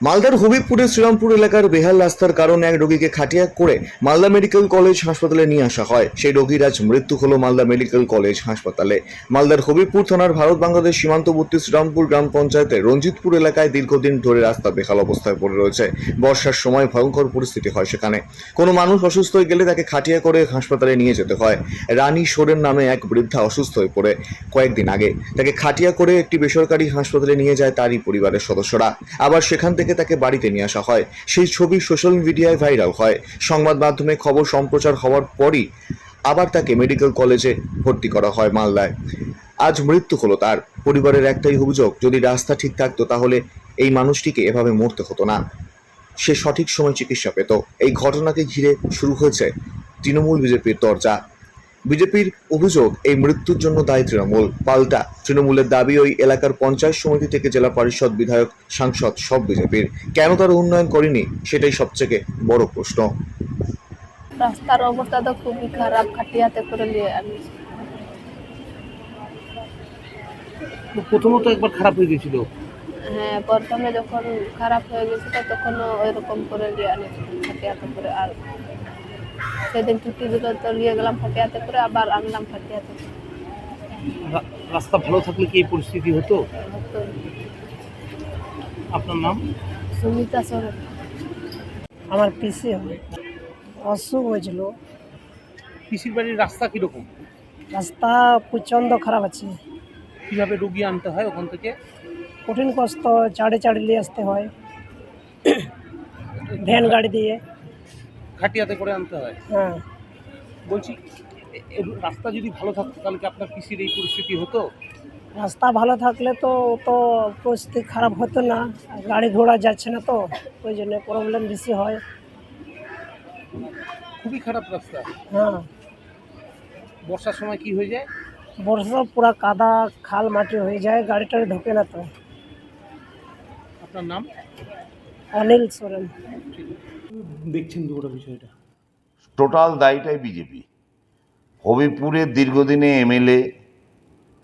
মালদার হবিবপুরের শ্রীরামপুর এলাকার বেহাল রাস্তার কারণে এক রোগীকে খাটিয়া করে মালদা মেডিকেল কলেজ হাসপাতালে নিয়ে আসা হয়। সেই রোগীর আজ মৃত্যু হলো মালদা মেডিকেল কলেজ হাসপাতালে। মালদার হবিবপুর থানার ভারত বাংলাদেশ সীমান্তবর্তী শ্রীরামপুর গ্রাম পঞ্চায়েতের রঞ্জিতপুর এলাকায় দীর্ঘদিন ধরে রাস্তা বেহাল অবস্থায় পড়ে রয়েছে। বর্ষার সময় ভয়ঙ্কর পরিস্থিতি হয় সেখানে। কোনো মানুষ অসুস্থ হয়ে গেলে তাকে খাটিয়া করে হাসপাতালে নিয়ে যেতে হয়। রানী সোরেন নামে এক বৃদ্ধা অসুস্থ হয়ে পড়ে কয়েকদিন আগে। তাকে খাটিয়া করে একটি বেসরকারি হাসপাতালে নিয়ে যায় তারই পরিবারের সদস্যরা। আবার সেখান থেকে তাকে বাড়িতে নিয়ে আসা হয়। সেই ছবি সোশ্যাল মিডিয়ায় ভাইরাল হয়। সংবাদ মাধ্যমে খবর সম্প্রচার হওয়ার পরই আবার তাকে মেডিকেল কলেজে ভর্তি করা হয় মালদায়। আজ মৃত্যু হলো তার। পরিবারের একটাই অভিযোগ, যদি রাস্তা ঠিক থাকতো তাহলে এই মানুষটিকে এভাবে মরতে হতো না। সে সঠিক সময় চিকিৎসা পেত। এই ঘটনাকে ঘিরে শুরু হয়েছে তৃণমূল বিজেপির দরজা। বিজেপির অভিযোগ এই মৃত্যুর জন্য দায়ী তৃণমূল। পাল্টা। তৃণমূলের দাবি ওই এলাকার পঞ্চায়েত সমিতি থেকে জেলা পরিষদ বিধায়ক সাংসদ সব বিজেপির। কেন তারা উন্নয়ন করেনি? সেটাই সবথেকে বড় প্রশ্ন। রাস্তার অবস্থা তো খুবই খারাপ খাটিয়াতে করে নিয়ে তো প্রথমত একবার খারাপ হয়ে গেছিল? হ্যাঁ প্রথমে যখন খারাপ হয়ে গেছিল তখনও ওইরকম করে নিয়ে আনিস খাটিয়াতে করে আর সেদিন ছুটি দিল তো নিয়ে গেলাম খাটিয়াতে করে আবার আনলাম। রা- রাস্তা ভালো থাকলে কি এই পরিস্থিতি হতো? হতো। আপনার নাম? সুমিতা সরেন আমার পিসি হয়। অসুখ হয়েছিল। পিসির বাড়ির রাস্তা কীরকম? রাস্তা প্রচণ্ড খারাপ আছে। কীভাবে রুগী আনতে হয় ওখান থেকে? কঠিন কষ্ট চাড়ে চাড়ে নিয়ে আসতে হয়। ভ্যান গাড়ি দিয়ে। খাটিয়াতে করে আনতে হয়। হ্যাঁ। বলছি রাস্তা যদি ভালো থাকতো তাহলে কি আপনার পিসির এই পরিস্থিতি হতো? রাস্তা ভালো থাকলে তো তো পরিস্থিতি খারাপ হতো না। গাড়ি ঘোড়া যাচ্ছে না তো ওই জন্য প্রবলেম বেশি হয়। খুবই খারাপ রাস্তা। হ্যাঁ। বর্ষার সময় কি হয়ে যায়? বর্ষা পুরা কাদা খাল মাটি হয়ে যায় গাড়ি টাড়ি ঢোকে না তো। আপনার নাম? অনিল সোরেন। দেখছেন পুরো বিষয়টা। টোটাল দায়ীটাই বিজেপি। হবিপুরের দীর্ঘদিনে এমএলএ,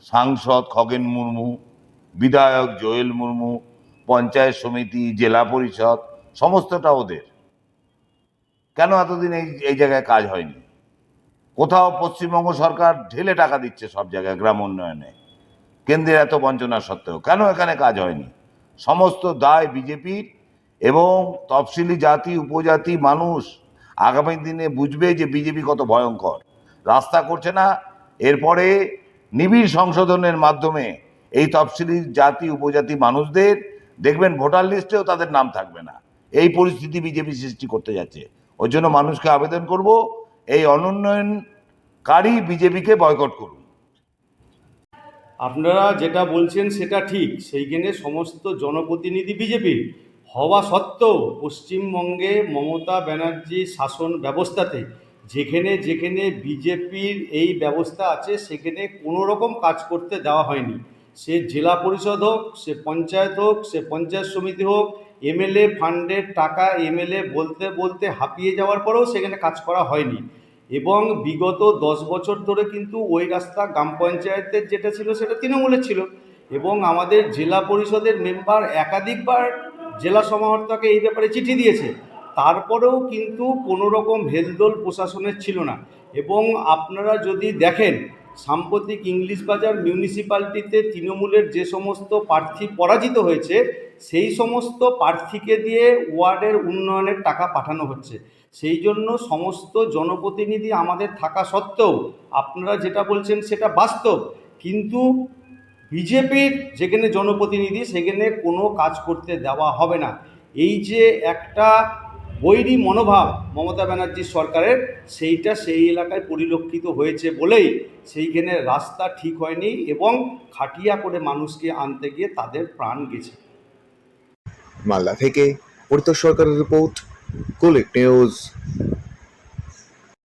সাংসদ খগেন মুর্মু, বিধায়ক জোয়েল মুর্মু, পঞ্চায়েত সমিতি, জেলা পরিষদ, সমস্তটা ওদের। কেন এতদিন এই এই জায়গায় কাজ হয়নি? কোথাও পশ্চিমবঙ্গ সরকার ঢেলে টাকা দিচ্ছে সব জায়গায়, গ্রাম উন্নয়নে। কেন্দ্রের এত বঞ্চনা সত্ত্বেও কেন এখানে কাজ হয়নি? সমস্ত দায় বিজেপির এবং তফসিলি জাতি, উপজাতি মানুষ আগামী দিনে বুঝবে যে বিজেপি কত ভয়ঙ্কর। রাস্তা করছে না। এরপরে নিবিড় সংশোধনের মাধ্যমে এই তফসিলি জাতি, উপজাতি মানুষদের দেখবেন ভোটার লিস্টেও তাদের নাম থাকবে না। এই পরিস্থিতি বিজেপি সৃষ্টি করতে যাচ্ছে। ওই জন্য মানুষকে আবেদন করব, এই অনুন্নয়নকারী বিজেপিকে বয়কট করুন। আপনারা যেটা বলছেন সেটা ঠিক। সেইখানে সমস্ত জনপ্রতিনিধি বিজেপির হওয়া সত্ত্বেও পশ্চিমবঙ্গে মমতা ব্যানার্জি শাসন ব্যবস্থাতে যেখানে যেখানে বিজেপির এই ব্যবস্থা আছে, সেখানে কোনো রকম কাজ করতে দেওয়া হয়নি। সে জেলা পরিষদ হোক, সে পঞ্চায়েত হোক, সে পঞ্চায়েত সমিতি হোক, এমএলএ ফান্ডের টাকা এমএলএ বলতে বলতে হাঁপিয়ে যাওয়ার পরেও সেখানে কাজ করা হয়নি। এবং বিগত দশ বছর ধরে কিন্তু ওই রাস্তা গ্রাম পঞ্চায়েতের যেটা ছিল সেটা তৃণমূলের ছিল। এবং আমাদের জেলা পরিষদের মেম্বার একাধিকবার জেলা সমাহর্তাকে এই ব্যাপারে চিঠি দিয়েছে। তারপরেও কিন্তু কোনো রকম ভেলদোল প্রশাসনের ছিল না। এবং আপনারা যদি দেখেন, সাম্প্রতিক ইংলিশ বাজার মিউনিসিপ্যালিটিতে তৃণমূলের যে সমস্ত প্রার্থী পরাজিত হয়েছে, সেই সমস্ত প্রার্থীকে দিয়ে ওয়ার্ডের উন্নয়নের টাকা পাঠানো হচ্ছে। সেই জন্য সমস্ত জনপ্রতিনিধি আমাদের থাকা সত্ত্বেও, আপনারা যেটা বলছেন সেটা বাস্তব। কিন্তু বিজেপির যেখানে জনপ্রতিনিধি, সেখানে কোনো কাজ করতে দেওয়া হবে না। এই যে একটা বৈরী মনোভাব মমতা ব্যানার্জির সরকারের, সেইটা সেই এলাকায় পরিলক্ষিত হয়েছে বলেই সেইখানে রাস্তা ঠিক হয়নি এবং খাটিয়া করে মানুষকে আনতে গিয়ে তাদের প্রাণ গেছে। মালদা থেকে পরিতোষ সরকারের রিপোর্ট কুলিক নিউজ